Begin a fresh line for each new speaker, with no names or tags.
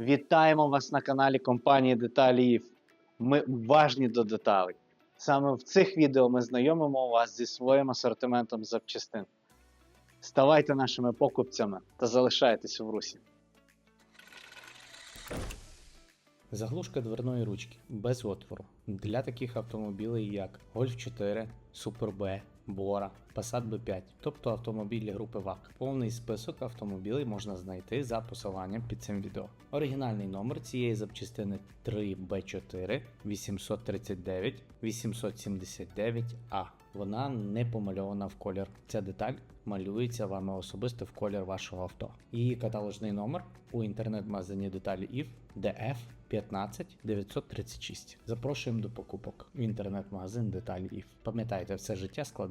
Вітаємо вас на каналі компанії Деталі Ми уважні до деталей. Саме в цих відео ми знайомимо вас зі своїм асортиментом запчастин. Ставайте нашими покупцями та залишайтесь в русі.
Заглушка дверної ручки без отвору для таких автомобілів як Golf 4, Super B, Bora, Passat B5, тобто автомобілі групи ВАК. Повний список автомобілів можна знайти за посиланням під цим відео. Оригінальний номер цієї запчастини 3B4 839 879A. Вона не помальована в колір. Ця деталь малюється вами особисто в колір вашого авто. Її каталожний номер у інтернет-магазині деталі IF DF 15 936. Запрошуємо до покупок в інтернет-магазин деталі IF. Пам'ятайте, все життя